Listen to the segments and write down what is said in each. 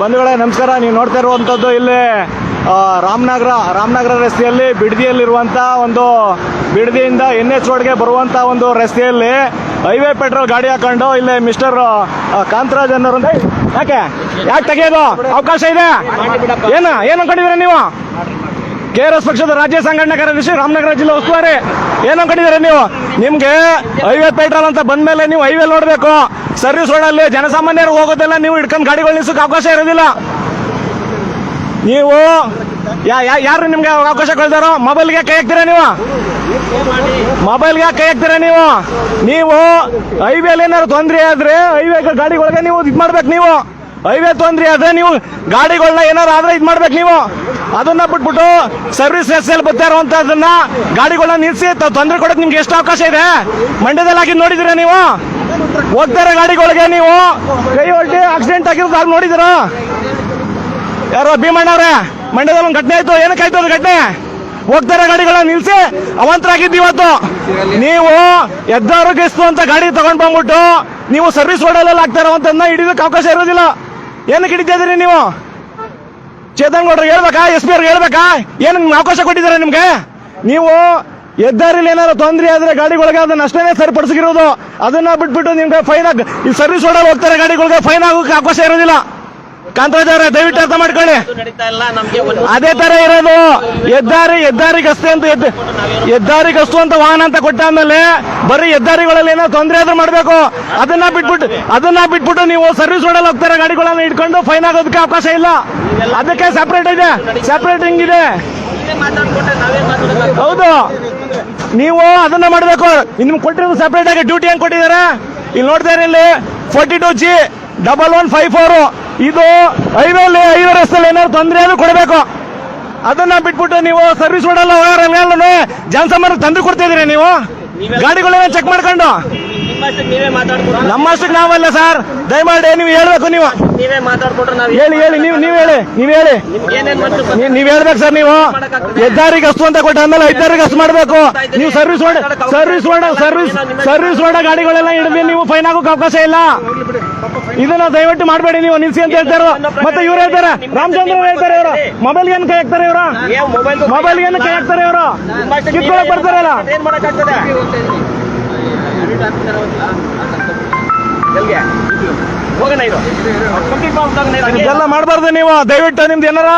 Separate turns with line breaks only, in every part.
ಬಂಧುಗಳೇ, ನಮಸ್ಕಾರ. ನೀವು ನೋಡ್ತಾ ಇರುವಂಥದ್ದು ಇಲ್ಲಿ ರಾಮನಗರ ರಾಮನಗರ ರಸ್ತೆಯಲ್ಲಿ ಬಿಡದಿಯಲ್ಲಿರುವಂಥ ಒಂದು ಬಿಡದಿಯಿಂದ ಎನ್ ಎಚ್ ರೋಡ್ಗೆ ಬರುವಂಥ ಒಂದು ರಸ್ತೆಯಲ್ಲಿ ಹೈವೇ ಪೆಟ್ರೋಲ್ ಗಾಡಿ ಹಾಕೊಂಡು ಇಲ್ಲಿ ಮಿಸ್ಟರ್ ಕಾಂತರಾಜ್ ಅನ್ನೋರು ಯಾಕೆ? ಯಾಕೆ ತೆಗೆಯೋದು? ಅವಕಾಶ ಇದೆ? ಏನು? ಏನು ಅನ್ಕೊಂಡಿದ್ದೀರಾ ನೀವು? ಕೆ ಆರ್ ಎಸ್ ಪಕ್ಷದ ರಾಜ್ಯ ಸಂಘಟನಾ ಕಾರ್ಯದರ್ಶಿ ರಾಮನಗರ ಜಿಲ್ಲಾ ಉಸ್ತುವಾರಿ. ಏನು ಅನ್ಕೊಂಡಿದ್ದೀರಾ ನೀವು? ನಿಮ್ಗೆ ಹೈವೇ ಪೆಟ್ರೋಲ್ ಅಂತ ಬಂದ್ಮೇಲೆ ನೀವು ಹೈವೇ ನೋಡಬೇಕು. ಸರ್ವಿಸ್ ರೋಡಲ್ಲಿ ಜನಸಾಮಾನ್ಯರು ಹೋಗೋದೆಲ್ಲ ನೀವು ಇಟ್ಕೊಂಡು ಗಾಡಿಗಳು ನಿಲ್ಸೋಕೆ ಅವಕಾಶ ಇರೋದಿಲ್ಲ. ನೀವು ಯಾರು ನಿಮ್ಗೆ ಅವಕಾಶ ಕೊಡ್ತಾರೋ? ಮೊಬೈಲ್ಗೆ ಕೈ ಹಾಕ್ತೀರಾ ನೀವು? ಮೊಬೈಲ್ಗೆ ಕೈ ಹಾಕ್ತೀರಾ ನೀವು? ನೀವು ಹೈವೇಲಿ ಏನಾದ್ರು ತೊಂದರೆ ಆದ್ರೆ ಹೈವೇ ಗಾಡಿಗಳಿಗೆ ನೀವು ಇದು ಮಾಡ್ಬೇಕು ನೀವು. ಹೈವೇ ತೊಂದರೆ ಅದೇ ನೀವು ಗಾಡಿಗಳನ್ನ ಏನಾರು ಆದ್ರೆ ಇದು ಮಾಡ್ಬೇಕು ನೀವು. ಅದನ್ನ ಬಿಟ್ಬಿಟ್ಟು ಸರ್ವಿಸ್ ಎಸ್ಸಲ್ಲಿ ಬರ್ತಾ ಇರುವಂತದನ್ನ ಗಾಡಿಗಳನ್ನ ನಿಲ್ಸಿ ತೊಂದರೆ ಕೊಡಕ್ ನಿಮ್ಗೆ ಎಷ್ಟು ಅವಕಾಶ ಇದೆ? ಮಂಡ್ಯದಲ್ಲಿ ಆಗಿ ನೋಡಿದಿರ ನೀವು? ಹೋಗ್ತಾ ಇರೋ ಗಾಡಿಗಳಿಗೆ ನೀವು. ಕೈ ಹೊರಟಿ ಆಕ್ಸಿಡೆಂಟ್ ಆಗಿರೋದು ಆಗ ನೋಡಿದಿರ? ಯಾರೋ ಭೀಮಣ್ಣವ್ರೆ ಮಂಡ್ಯದಲ್ಲಿ ಒಂದು ಘಟನೆ ಆಯ್ತು. ಏನಕ್ಕೆ ಆಯ್ತು ಅದು ಘಟನೆ? ಹೋಗ್ತಾರೆ ಗಾಡಿಗಳನ್ನ ನಿಲ್ಸಿ. ಅವಂತರಾಗಿದ್ದು ಇವತ್ತು. ನೀವು ಎದ್ದಾರು ಗೆಸ್ತು ಅಂತ ಗಾಡಿ ತಗೊಂಡ್ ಬಂದ್ಬಿಟ್ಟು ನೀವು ಸರ್ವಿಸ್ ರೋಡಲ್ಲೆಲ್ಲ ಆಗ್ತಾ ಇರೋವಂತನ್ನ ಹಿಡಿಯೋದಕ್ಕೆ ಅವಕಾಶ ಇರೋದಿಲ್ಲ ಏನಕ್ಕೆ ಹಿಡಿತಾ ಇದೀರಿ ನೀವು? ಚೇತನ್ ಗೌಡ್ರಿಗೆ ಹೇಳ್ಬೇಕಾ? ಎಸ್ ಪಿ ಅವ್ರಿಗೆ ಹೇಳ್ಬೇಕಾ? ಏನು ಅವಕಾಶ ಕೊಟ್ಟಿದ್ದಾರೆ ನಿಮ್ಗೆ? ನೀವು ಹೆದ್ದಾರಿಲಿ ಏನಾದ್ರು ತೊಂದರೆ ಆದ್ರೆ ಗಾಡಿಗಳಿಗೆ ಅದನ್ನ ಅಷ್ಟೇ ಸರಿಪಡಿಸಿರೋದು ಅದನ್ನ ಬಿಟ್ಬಿಟ್ಟು ನಿಮ್ಗೆ ಫೈನ್ ಆಗಿ ಈ ಸರ್ವಿಸ್ ರೋಡಲ್ಲಿ ಹೋಗ್ತಾರೆ ಗಾಡಿಗಳಿಗೆ ಫೈನ್ ಆಗೋಕೆ ಅವಕಾಶ ಇರೋದಿಲ್ಲ. ಅವರೇ ದಯವಿಟ್ಟು ಅರ್ಥ ಮಾಡ್ಕೊಳ್ಳಿ. ಅದೇ ತರ ಇರೋದು ಹೆದ್ದಾರಿ ಹೆದ್ದಾರಿಗಷ್ಟೇ ಅಂತ ಹೆದ್ದಾರಿ ಹೆದ್ದಾರಿಗಷ್ಟು ಅಂತ ವಾಹನ ಅಂತ ಕೊಟ್ಟಾದ್ಮೇಲೆ ಬರೀ ಹೆದ್ದಾರಿಗಳಲ್ಲಿ ಏನೋ ತೊಂದರೆ ಆದ್ರೂ ಮಾಡ್ಬೇಕು. ಅದನ್ನ ಬಿಟ್ಬಿಟ್ಟು ಅದನ್ನ ಬಿಟ್ಬಿಟ್ಟು ನೀವು ಸರ್ವಿಸ್ ರೋಡಲ್ಲಿ ಹೋಗ್ತಾರೆ ಗಾಡಿಗಳನ್ನ ಇಟ್ಕೊಂಡು ಫೈನ್ ಆಗೋದಕ್ಕೆ ಅವಕಾಶ ಇಲ್ಲ. ಅದಕ್ಕೆ ಸಪ್ರೇಟ್ ಇದೆ
ನಾವೇ ಮಾತಾಡೋದು
ಹೌದು. ನೀವು ಅದನ್ನ ಮಾಡಬೇಕು. ನಿಮ್ಗೆ ಕೊಟ್ಟಿರೋದು ಸಪ್ರೇಟ್ ಆಗಿ ಡ್ಯೂಟಿ ಹೆಂಗ್ ಕೊಟ್ಟಿದ್ದಾರೆ? ಇಲ್ಲಿ ನೋಡ್ತಾ ಇರಲಿ ಇಲ್ಲಿ forty two G double one five four ಇದು ಹೈವೇಲಿ ಹೈವೇ ರಸ್ತೆಯಲ್ಲಿ ಏನಾದ್ರು ತೊಂದರೆ ಆದ್ರೂ ಕೊಡಬೇಕು. ಅದನ್ನ ಬಿಟ್ಬಿಟ್ಟು ನೀವು ಸರ್ವಿಸ್ ಮಾಡಲ್ಲ ಹೋಗೋರೆಲ್ಲ ಜನಸಾಮಾನ್ಯ ತಂದು ಕೊಡ್ತಿದ್ದೀರಿ ನೀವು. ಗಾಡಿಗಳನ್ನ ಚೆಕ್ ಮಾಡ್ಕೊಂಡು.
ನಿಮ್ಮಷ್ಟಕ್ಕೆ
ನಾವಲ್ಲ ಸರ್ ದಯಮಾಡಿ ನೀವು ಹೇಳ್ಬೇಕು ನೀವು. ಹೇಳಿ ಹೇಳಿ, ನೀವು ನೀವು ಹೇಳಿ ನೀವು ಹೇಳಿ. ನೀವು ಹೇಳ್ಬೇಕು ಸರ್ ನೀವು. ಹೆದ್ದಾರಿಗೆ ಅಷ್ಟು ಅಂತ ಕೊಟ್ಟ ಆಮೇಲೆ ಹೆದ್ದಾರಿಗೆ ಅಷ್ಟು ಮಾಡಬೇಕು. ನೀವು service road service road service service ಮಾಡ ಗಾಡಿಗಳೆಲ್ಲ ಹಿಡಿದು ನೀವು ಫೈನ್ ಆಗೋಕೆ ಅವಕಾಶ ಇಲ್ಲ. ಇದನ್ನ ದಯವಿಟ್ಟು ಮಾಡಬೇಡಿ ನೀವು ನಿಲ್ಸಿ ಅಂತ ಹೇಳ್ತಾರೆ ಮತ್ತೆ ಇವ್ರು ಹೇಳ್ತಾರೆ ರಾಮಚಂದ್ರ ಹೇಳ್ತಾರೆ ಇವರು. ಮೊಬೈಲ್ ಏನ್ ಕೈ ಹಾಕ್ತಾರೆ ಇವರು.
ಏನ್ ಮೊಬೈಲ್
ಏನ್ ಏನು ಕೈ ಹಾಕ್ತಾರೆ ಇವರು. ಕಿತ್ಕೊಳಕ್ ಬರ್ತಾರಲ್ಲ.
ಏನ್ ಮಾಡಕ್ಕಾಗ್ತದೆ ಹೋಗೋಣ ಇದು ಕಂಪ್ಲೀಟ್ ಮಾಡ್ಬಿಟ್ಟು
ಇದೆಲ್ಲ ಮಾಡಬಾರ್ದು ನೀವು. ದಯವಿಟ್ಟು ನಿಮ್ದು ಏನಾರ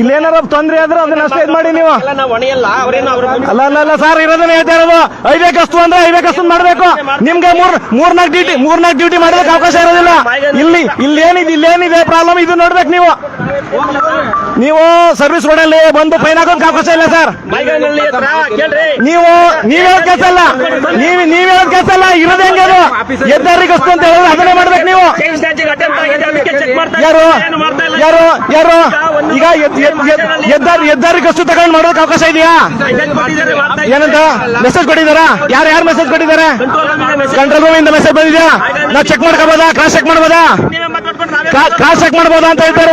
ಇಲ್ಲಿ ಏನಾರ ತೊಂದರೆ ಆದ್ರೆ ಅದನ್ನ ಅಷ್ಟೇ ಇದು ಮಾಡಿ ನೀವು.
ಎಲ್ಲ ನಾವು ಹೊಣೆಯಲ್ಲ ಅವ್ರೇನು ಅವ್ರ
ಅಲ್ಲ ಅಲ್ಲ ಅಲ್ಲ ಸರ್ ಇರೋದನ್ನ ಹೇಳ್ತಾ ಇರೋದು. ಐದೇ ಕಸ್ತು ಅಂದ್ರೆ ಐದೇ ಕಸ್ತು ಮಾಡ್ಬೇಕು ನಿಮ್ಗೆ ಮೂರ್ ಮೂರ್ನಾಲ್ಕು ಡ್ಯೂಟಿ ಮೂರ್ನಾಲ್ಕು ಡ್ಯೂಟಿ ಮಾಡೋದಕ್ಕೆ ಅವಕಾಶ ಇರೋದಿಲ್ಲ. ಇಲ್ಲಿ. ಇಲ್ಲಿ ಏನಿದೆ ಇಲ್ಲಿ ಏನಿದೆ ಪ್ರಾಬ್ಲಮ್ ಇದು ನೋಡ್ಬೇಕು ನೀವು. ನೀವು ಸರ್ವಿಸ್ ರೋಡ್ ಅಲ್ಲಿ ಬಂದು ಫೈನ್ ಹಾಕೋದಕ್ಕೆ ಅವಕಾಶ ಇಲ್ಲ ಸರ್ ನೀವು ನೀವ್ ಹೇಳೋದ್ ಕೆಲಸ ಅಲ್ಲ. ನೀವ್ ನೀವ್ ಹೇಳೋದ್ ಕೆಲಸ ಅಲ್ಲ. ಇರೋದೇ ಹೆಂಗೆ ಅದು. ಹೆದ್ದಾರಿಗೆ ಅಂತ ಹೇಳೋದು ಅದನ್ನೇ ಮಾಡ್ಬೇಕು ನೀವು. ಯಾರು? ಯಾರು? ಯಾರು? ಈಗ ಹೆದ್ದಾರಿ ಹೆದ್ದಾರಿ ಅಷ್ಟು ತಗೊಂಡು ಮಾಡೋದಕ್ಕೆ ಅವಕಾಶ ಇದೆಯಾ. ಏನಂತ? ಮೆಸೇಜ್ ಕೊಟ್ಟಿದ್ದಾರಾ? ಯಾರು ಯಾರು ಮೆಸೇಜ್ ಕೊಟ್ಟಿದ್ದಾರೆ?
ಕಂಟ್ರೋಲ್
ರೂಮ್ ಇಂದ ಮೆಸೇಜ್ ಬಂದಿದ್ಯಾ? ನಾವು ಚೆಕ್ ಮಾಡ್ಕೋಬೋದಾ? ಕ್ರಾಸ್ ಚೆಕ್ ಮಾಡ್ಬೋದಾ? ಕ್ರಾಸ್ ಚೆಕ್ ಮಾಡ್ಬೋದಾ ಅಂತ ಹೇಳ್ತಾರೆ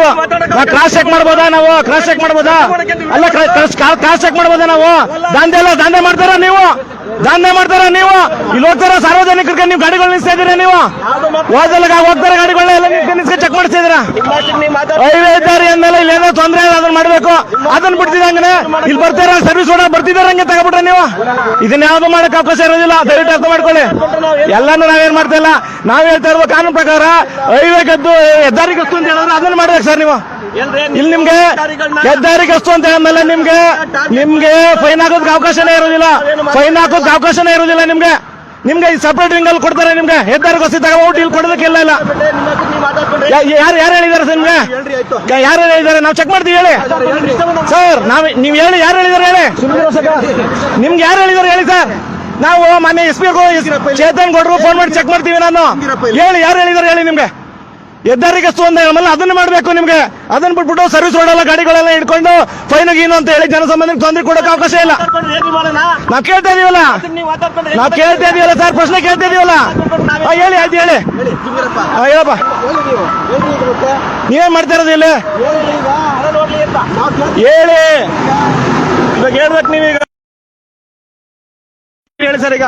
ಕ್ರಾಸ್ ಚೆಕ್ ಮಾಡ್ಬೋದಾ ನಾವು? ಕ್ರಾಸ್ ಚೆಕ್ ಮಾಡ್ಬೋದಾ? ಅಲ್ಲ ಕ್ರಾಸ್ ಚೆಕ್ ಮಾಡ್ಬೋದಾ ನಾವು? ದಾಂಧೆ ಎಲ್ಲ ದಾಂಧೆ ಮಾಡ್ತಾರ ನೀವು? ದಾಂಧೆ ಮಾಡ್ತಾರ ನೀವು? ಇಲ್ಲಿ ಹೋಗ್ತಾರ ಸಾರ್ವಜನಿಕರಿಗೆ ನೀವು ಗಾಡಿಗಳು ನಿಲ್ಸ್ತಾ ಇದ್ದೀರಾ ನೀವು? ಹೋದಲ್ಲ ಹೋಗ್ತಾರೆ ಗಾಡಿಗಳನ್ನ ಎಲ್ಲ ನಿಲ್ಸ್ಕೊಂಡು ಚೆಕ್
ಮಾತಾಡ್
ಹೈವೇ ಇದ್ದಾರೆ ಅಂದ್ಮೇಲೆ ಇಲ್ಲಿ ಏನೋ ತೊಂದರೆ ಅದನ್ನ ಮಾಡ್ಬೇಕು. ಅದನ್ನ ಬಿಡ್ತಿದ್ದಂಗೆ ಇಲ್ಲಿ ಬರ್ತಾರ? ಸರ್ವಿಸ್ ಕೂಡ ಬರ್ತಿದಾರ ಹಂಗೆ ತಗೊಬಿಟ್ರೆ ನೀವು? ಇದನ್ನ ಯಾವ್ದು ಮಾಡಕ್ ಅವಕಾಶ ಇರೋದಿಲ್ಲ. ದಯವಿಟ್ಟು ಅರ್ಥ ಮಾಡ್ಕೊಳ್ಳಿ. ಎಲ್ಲಾನು ನಾವೇನ್ ಮಾಡ್ತಾ ಇಲ್ಲ? ನಾವ್ ಹೇಳ್ತಾ ಇರುವ ಕಾನೂನು ಪ್ರಕಾರ ಹೈವೇ ಗದ್ದು ಹೆದ್ದಾರಿ ಗಸ್ತು ಅಂತ ಹೇಳಿದ್ರೆ ಅದನ್ನ ಮಾಡ್ಬೇಕು ಸರ್ ನೀವು. ಇಲ್ಲಿ ನಿಮ್ಗೆ ಹೆದ್ದಾರಿ ಗಸ್ತು ಅಂತ ಹೇಳಿದ್ಮೇಲೆ ನಿಮ್ಗೆ ನಿಮ್ಗೆ ಫೈನ್ ಹಾಕೋದಕ್ಕೆ ಅವಕಾಶನೇ ಇರೋದಿಲ್ಲ. ಫೈನ್ ಹಾಕೋದಕ್ಕೆ ಅವಕಾಶನೇ ಇರೋದಿಲ್ಲ ನಿಮ್ಗೆ. ನಿಮ್ಗೆ ಈ ಸಪ್ರೇಟ್ ರಿಂಗ್ ಅಲ್ಲಿ ಕೊಡ್ತಾರೆ ನಿಮ್ಗೆ. ಹೆದ್ದಾರಿ ತಗೋ ಡೀಲ್ ಇಲ್ಲಿ ಕೊಡೋದಕ್ಕೆ ಇಲ್ಲ ಇಲ್ಲ. ಯಾರು ಯಾರು ಹೇಳಿದ್ದಾರೆ ಸರ್ ನಿಮ್ಗೆ? ಯಾರು ಹೇಳಿದ್ದಾರೆ? ನಾವು ಚೆಕ್ ಮಾಡ್ತೀವಿ, ಹೇಳಿ. ಸರ್ ನಾವು ನೀವು ಹೇಳಿ, ಯಾರು ಹೇಳಿದಾರೆ ಹೇಳಿ? ನಿಮ್ಗೆ ಯಾರು ಹೇಳಿದಾರೆ ಹೇಳಿ ಸರ್ ನಾವು ಮೊನ್ನೆ ಎಸ್ ಪಿ ಚೇತನ್ ಗೌಡ್ರು ಫೋನ್ ಮಾಡಿ ಚೆಕ್ ಮಾಡ್ತೀವಿ ನಾನು. ಹೇಳಿ, ಯಾರು ಹೇಳಿದ್ದಾರೆ ಹೇಳಿ ನಿಮ್ಗೆ? ಹೆದ್ದಾರಿಗೆ ಅಷ್ಟು ಅಂತ ಆಮೇಲೆ ಅದನ್ನ ಮಾಡಬೇಕು ನಿಮ್ಗೆ. ಅದನ್ನ ಬಿಟ್ಬಿಟ್ಟು ಸರ್ವಿಸ್ ರೋಡೆಲ್ಲ ಗಾಡಿಗಳೆಲ್ಲ ಹಿಡ್ಕೊಂಡು ಫೈನ್ ಗೀನು ಅಂತ ಹೇಳಿ ಜನಸಾಮಾನ್ಯರಿಗೆ ತೊಂದರೆ ಕೊಡೋಕೆ ಅವಕಾಶ ಇಲ್ಲ.
ನಾವು ಏನ್
ಕೇಳ್ತಾ ಇದೀವಲ್ಲ?
ನೀವು
ಕೇಳ್ತಾ ಇದೀವಲ್ಲ ಸರ್? ಪ್ರಶ್ನೆ ಕೇಳ್ತಾ ಇದೀವಲ್ಲ? ಹೇಳಿ, ಆಯ್ತು, ಹೇಳಿ. ಹೇಳಪ್ಪ. ನೀವೇನ್ ಮಾಡ್ತಾ ಇರೋದು ಇಲ್ಲಿ? ಹೇಳಿ. ಇವಾಗ ಹೇಳ್ಬೇಕು ನೀವೀಗ. ಹೇಳಿ ಸರ್ ಈಗ.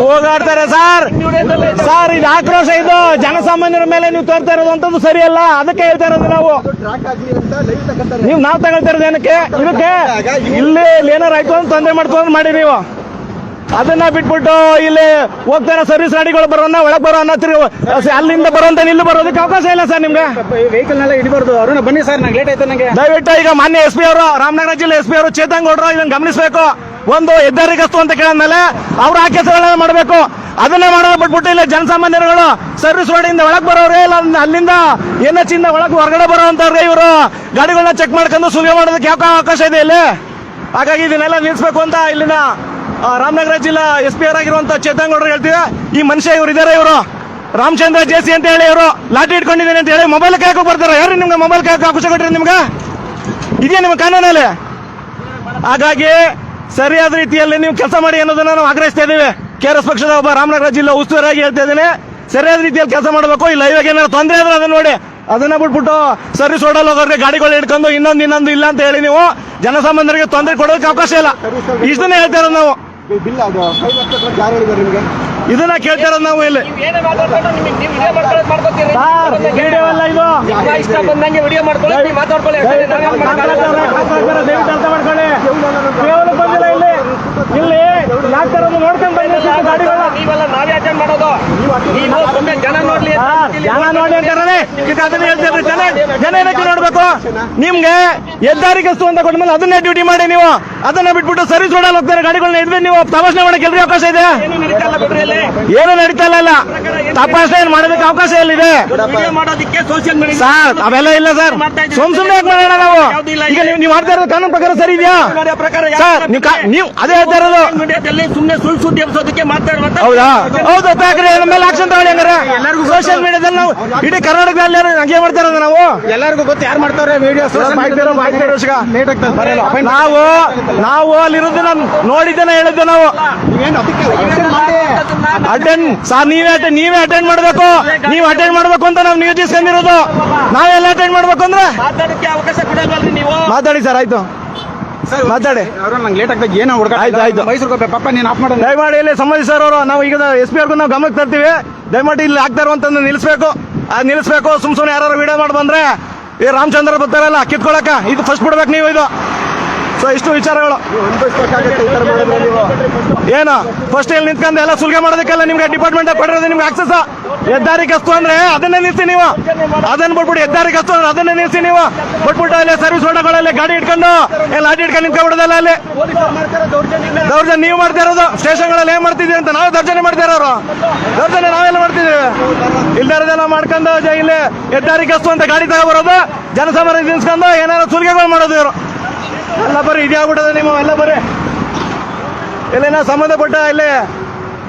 ಹೋಗಾಡ್ತಾರೆ ಸರ್. ಸರ್ ಇದು ಆಕ್ರೋಶ ಇದು. ಜನಸಾಮಾನ್ಯರ ಮೇಲೆ ನೀವು ತೋರ್ತಾ ಇರೋದು ಅಂತದ್ದು ಸರಿಯಲ್ಲ. ಅದಕ್ಕೆ ಹೇಳ್ತಾ ಇರೋದು ನಾವು. ನೀವು ನಾವು ತಗೊಳ್ತಾ ಇರೋದು ಏನಕ್ಕೆ? ಇದಕ್ಕೆ ಇಲ್ಲಿ ಏನಾರು ಆಯ್ತು ಅಂತ ತೊಂದರೆ ಮಾಡ್ಕೊಂಡು ಮಾಡಿ ನೀವು. ಅದನ್ನ ಬಿಟ್ಬಿಟ್ಟು ಇಲ್ಲಿ ಹೋಗ್ತಾರ ಸರ್ವಿಸ್ ಗಾಡಿಗಳು ಬರೋಣ ಒಳಗೆ ಬರೋ ಅನ್ನತ್ರಿ ಅಲ್ಲಿಂದ ಬರೋಂತ ಇಲ್ಲಿ ಬರೋದಕ್ಕೆ ಅವಕಾಶ ಇಲ್ಲ ಸರ್ ನಿಮ್ಗೆ.
ವೆಹಿಕಲ್ ನೆಲ್ಲ ಇಡಬಾರ್ದು ಅರುಣ ಬನ್ನಿ ಸರ್ ನಂಗೆ ಲೇಟ್ ಆಯ್ತು ನಂಗೆ.
ದಯವಿಟ್ಟು ಈಗ ಮಾನ್ಯ ಎಸ್ ಪಿ ಅವರು ರಾಮನಗರ ಜಿಲ್ಲೆ ಎಸ್ ಪಿ ಅವರು ಚೇತನ್ ಗೌಡ್ರು ಇದನ್ನ ಗಮನಿಸಬೇಕು. ಒಂದು ಹೆದ್ದಾರಿಗಸ್ತು ಅಂತ ಕೇಳಿದ್ಮೇಲೆ ಅವ್ರು ಆ ಕೆಲಸಗಳನ್ನ ಮಾಡಬೇಕು. ಅದನ್ನೇ ಮಾಡೋದು ಬಿಟ್ಬಿಟ್ಟು ಇಲ್ಲಿ ಜನಸಾಮಾನ್ಯರುಗಳು ಸರ್ವಿಸ್ ರೋಡಿಂದ ಒಳಗೆ ಬರೋರೇ ಇಲ್ಲ ಅಲ್ಲಿಂದ- ಎನ್ ಎಚ್ ಇಂದ ಒಳಗೆ ಹೊರಗಡೆ ಬರೋವಂಥವ್ರೆ ಇವರು? ಗಾಡಿಗಳನ್ನ ಚೆಕ್ ಮಾಡ್ಕೊಂಡು ಸುಲಿಗೆ ಮಾಡೋದಕ್ಕೆ ಯಾವ ಅವಕಾಶ ಇದೆ ಇಲ್ಲಿ? ಹಾಗಾಗಿ ಇದನ್ನೆಲ್ಲ ನಿಲ್ಲಿಸಬೇಕು ಅಂತ ಇಲ್ಲಿನ ರಾಮನಗರ ಜಿಲ್ಲಾ ಎಸ್ ಪಿ ಆಗಿರುವಂತ ಚೇತನ್ ಗೌಡರು ಹೇಳ್ತೀವಿ. ಈ ಮನುಷ್ಯ ಇವರು ಇದಾರೆ ಇವರು. ರಾಮಚಂದ್ರ ಜೇಸಿ ಅಂತ ಹೇಳಿ ಇವರು. ಲಾಟಿ ಇಟ್ಕೊಂಡಿದ್ದೀನಿ ಅಂತ ಹೇಳಿ ಮೊಬೈಲ್ ಕಾಯಕ್ಕೆ ಬರ್ತಾರೆ. ಯಾರು ನಿಮ್ಗೆ ಮೊಬೈಲ್ ಕಾಯಕ್ಕೆ ಅವಕಾಶ ಕೊಟ್ಟಿರಿ ನಿಮ್ಗೆ? ಇದೆಯಾ ನಿಮ್ಮ ಕಾನೂನಲ್ಲಿ? ಹಾಗಾಗಿ ಸರಿಯಾದ ರೀತಿಯಲ್ಲಿ ನೀವು ಕೆಲಸ ಮಾಡಿ ಅನ್ನೋದನ್ನ ನಾವು ಆಗ್ರಹಿಸ್ತಾ ಇದ್ದೀವಿ. ಕೆ ಪಕ್ಷದ ಒಬ್ಬ ರಾಮನಗರ ಜಿಲ್ಲಾ ಉಸ್ತುವಾರಿಯಾಗಿ ಹೇಳ್ತಾ ಇದ್ದೀನಿ. ಸರಿಯಾದ ರೀತಿಯಲ್ಲಿ ಕೆಲಸ ಮಾಡಬೇಕು. ಇಲ್ಲ, ಇವಾಗ ಏನಾದ್ರು ತೊಂದರೆ ಆದ್ರೆ ಅದನ್ನ ನೋಡಿ. ಅದನ್ನ ಬಿಟ್ಬಿಟ್ಟು ಸರ್ವಿಸ್ ಓಡಲ್ ಹೋಗೋರಿಗೆ ಗಾಡಿಗಳು ಹಿಡ್ಕೊಂಡು ಇನ್ನೊಂದು ಇನ್ನೊಂದು ಇಲ್ಲ ಅಂತ ಹೇಳಿ ನೀವು ಜನಸಾಮಾನ್ಯರಿಗೆ ತೊಂದರೆ ಕೊಡೋದಕ್ಕೆ ಅವಕಾಶ ಇಲ್ಲ. ಇಷ್ಟನ್ನೇ ಹೇಳ್ತಾ ಇರೋದು ನಾವು.
ಬಿಲ್ ಅದು ಫೈವ್ ಲಕ್ಷ ಜಾರಿ ಹೇಳಿದ್ದಾರೆ ನಿಮಗೆ.
ಇದನ್ನ ಕೇಳ್ತಾರ ನಾವು ಇಲ್ಲಿ.
ನೀವ್ ಏನೇ ಮಾತಾಡ್ಕೊಂಡು ನಿಮಗೆ ನೀವು ವಿಡಿಯೋ
ಅಲ್ಲ ಇದು.
ಇಷ್ಟ ಬಂದಂಗೆ ವಿಡಿಯೋ ಮಾಡ್ಕೊಳ್ಳಿ ನೀವು ಮಾತಾಡ್ಕೊಳ್ಳಿ.
ದಯವಿಟ್ಟು ಅರ್ಥ ಮಾಡ್ಕೊಳ್ಳಿ. ಕೇವಲ ಬಂದಿಲ್ಲ ಇಲ್ಲಿ. ಇಲ್ಲಿ ಯಾಕೆ ನೋಡ್ಕೊಂಡು ಬಂದಿಲ್ಲ ಗಾಡಿಗಳನ್ನ
ನೀವೆಲ್ಲ ನಾವೇ ಅಟೆಂಡ್ ಮಾಡೋದು. ನೀವು ಒಮ್ಮೆ ಜನ ನೋಡ್ಲಿ
ಜನ ನೋಡಿ ಅಂತಾರಲ್ಲ. ಈಗ ಅದನ್ನ ಹೇಳ್ತೀರಿ ಜನ ಜನ ಏನಕ್ಕೆ ನೋಡ್ಬೇಕು? ನಿಮ್ಗೆ ಹೆದ್ದಾರಿಗಸ್ತು ಅಂತ ಕೊಟ್ಮೇಲೆ ಅದನ್ನೇ ಡ್ಯೂಟಿ ಮಾಡಿ ನೀವು. ಅದನ್ನ ಬಿಟ್ಬಿಟ್ಟು ಸರ್ವಿಸ್ ರೋಡಲ್ಲಿ ಹೋಗ್ತಾರೆ ಗಾಡಿಗಳನ್ನ ಇದ್ವಿ ನೀವು ತಪಾಸಣೆ ಮಾಡಕ್ಕೆ ಎಲ್ರಿ ಅವಕಾಶ ಇದೆ
ಏನು ನಡೀತಾ ಇಲ್ಲ
ತಪಾಸಣೆ ಮಾಡೋದಕ್ಕೆ ಅವಕಾಶ ಎಲ್ಲಿದೆ? ಸರ್ ಅವೆಲ್ಲ ಇಲ್ಲ ಸರ್. ಸುಮ್ ಸುಮ್ನೆ ಯಾಕೆ ಮಾಡೋಣ ನಾವು? ಈಗ ನೀವು ನೀವು ಮಾಡ್ತಾ ಇರೋದು ಕಾನೂನು ಪ್ರಕಾರ ಸರಿ ಇದೆಯಾ? ಸರ್ ನೀವು ನೀವು ಅದೇ ಹೇಳ್ತಾ ಇರೋದು.
ಮೀಡಿಯಾದಲ್ಲಿ ಸುಮ್ಮನೆ ಸುಳ್ಳು ಸುದ್ದಿ ಎಬ್ಸೋದಕ್ಕೆ ಮಾತಾಡುವಂತ
ಹೌದಾ? ಹೌದು ನಮ್ಮ ಮೇಲೆ ಆಕ್ಷನ್ ತಗೊಳ್ಳಿ ಹಂಗಾರೆ. ಎಲ್ಲರಿಗೂ ಸೋಷಿಯಲ್ ಮೀಡಿಯಾದಲ್ಲಿ ನಾವು ಇಡೀ ಕರ್ನಾಟಕದಲ್ಲಿ ಹಂಗೆ ಮಾಡ್ತಾ ಇರೋದು ನಾವು?
ಎಲ್ಲರಿಗೂ ಗೊತ್ತು ಯಾರು ಮಾಡ್ತಾರೆ? ವಿಡಿಯೋ ಲೇಟ್ ಆಗ್ತದೆ. ಬರಲ್ಲ
ನಾವು ನಾವು ಅಲ್ಲಿರೋದು ನಾನು ನೋಡಿದ್ದೇನೆ ಹೇಳಿದ್ದೆ ನಾವು.
ಏನು ಅದಕ್ಕೆ
ಅಟೆಂಡ್ ಸರ್ ನೀವೇ ಅಟೆಂಡ್ ನೀವೇ ಅಟೆಂಡ್ ಮಾಡಬೇಕು. ನೀವು ಅಟೆಂಡ್ ಮಾಡಬೇಕು ಅಂತ ನಾವು ನಿಯೋಜಿಸ್ಕೊಂಡಿರೋದು ನಾವೆಲ್ಲ ಅಟೆಂಡ್ ಮಾಡ್ಬೇಕು ಅಂದ್ರೆ? ಮಾತಾಡಿ ಸರ್ ಆಯ್ತು. ಮಾತಾಡಿ.
ಅವ್ರು ನಂಗೆ ಲೇಟ್ ಆಗ್ತದೆ ಏನೋ ಹುಡುಗ
ಆಯ್ತು, ಆಯ್ತು.
ಮೈಸೂರು ಪಾಪ ನೀನು ಆಫ್ ಮಾಡೋದು
ದಯಮಾಡಿ ಇಲ್ಲಿ ಸರ್ ಅವರು ನಾವು ಈಗ ಎಸ್ ಪಿ ಅವ್ರಿಗೂ ನಾವು ಗಮನಕ್ಕೆ ತರ್ತೀವಿ. ದಯಮಾಡಿ ಇಲ್ಲಿ ಆಗ್ತಾ ಇರುವಂತಂದು ನಿಲ್ಲಿಸ್ಬೇಕು. ಅದು ನಿಲ್ಲಿಸ್ಬೇಕು. ಸುಮ್ ಸುಮ್ಮನೆ ಯಾರು ವಿಡಿಯೋ ಮಾಡಿ ಬಂದ್ರೆ ಈ ರಾಮಚಂದ್ರ ಬರ್ತಾರಲ್ಲ ಕಿತ್ಕೊಳಕ. ಇದು ಫಸ್ಟ್ ಬಿಡ್ಬೇಕು ನೀವು ಇದು. ಸೊ ಇಷ್ಟು ವಿಚಾರಗಳು. ಏನು? ಫಸ್ಟ್ ಇಲ್ಲಿ ನಿಂತ್ಕೊಂಡು ಎಲ್ಲ ಸುಲಿಗೆ ಮಾಡೋದಕ್ಕೆಲ್ಲ ನಿಮ್ಗೆ ಡಿಪಾರ್ಟ್ಮೆಂಟ್ ಕೊಟ್ಟಿರೋದು ನಿಮ್ಗೆ ಆಕ್ಸಸ್ ಹೆದ್ದಾರಿ ಕಸ್ತು ಅಂದ್ರೆ ಅದನ್ನೇ ನಿಲ್ಸಿ ನೀವು. ಅದನ್ನ ಬಿಟ್ಬಿಟ್ಟು ಹೆದ್ದಾರಿ ಕಸ್ತು ಅಂದ್ರೆ ಅದನ್ನೇ ನಿಲ್ಸಿ ನೀವು. ಬಿಟ್ಬಿಟ್ಟು ಅಲ್ಲಿ ಸರ್ವಿಸ್ ರೋಡಗಳಲ್ಲಿ ಗಾಡಿ ಇಟ್ಕೊಂಡು ಎಲ್ಲ ಲಾಟಿ ಇಟ್ಕೊಂಡು ನಿಂತ್ಕೊಂಡ್ಬಿಡೋದಲ್ಲ ಅಲ್ಲಿ? ದೌರ್ಜನ್ಯ, ನೀವು ಮಾಡ್ತಾ ಇರೋದು. ಸ್ಟೇಷನ್ಗಳಲ್ಲಿ ಏನ್ ಮಾಡ್ತಿದ್ದೀವಿ ಅಂತ ನಾವು ದೌರ್ಜನ್ಯ ಮಾಡ್ತಾ ಇರೋರು. ದೌರ್ಜನ್ಯ ನಾವೆಲ್ಲ ಮಾಡ್ತಿದ್ದೀವಿ. ಇಲ್ದಾರದೆಲ್ಲ ಮಾಡ್ಕೊಂಡು ಇಲ್ಲಿ ಹೆದ್ದಾರಿ ಕಸ್ತು ಅಂತ ಗಾಡಿ ತಗೊಬರೋದು ಜನಸಾಮಾನ್ಯ ನಿಲ್ಸ್ಕೊಂಡು ಏನಾರ ಸುಲಿಗೆಗಳು ಮಾಡೋದು ಇವರು. ಎಲ್ಲ ಬರ್ರಿ ಇದ್ಯಾಗ್ಬಿಟ್ಟದೆ ನಿಮ್ಮ ಎಲ್ಲ ಬರ್ರಿ ಇಲ್ಲೇನೋ ಸಂಬಂಧಪಟ್ಟ ಇಲ್ಲಿ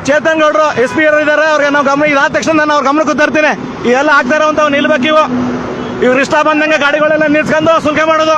ಚೇತನ್ ಗೌಡ್ರು ಎಸ್ ಪಿ ಅವರು ಇದ್ದಾರೆ, ಅವ್ರಿಗೆ ನಾವು ಗಮನ ಇದಾದ ತಕ್ಷಣ ನಾನು ಅವ್ರ ಗಮನಕ್ಕೆ ತರ್ತೀನಿ. ಇವೆಲ್ಲ ಅಂತ ಅವ್ನು ನಿಲ್ಬೇಕು ಇವು. ಇವ್ರು ಇಷ್ಟ ಬಂದಂಗೆ ಗಾಡಿಗಳೆಲ್ಲ ನಿಲ್ಸ್ಕೊಂಡು ಸುಲ್ಕೆ ಮಾಡೋದು.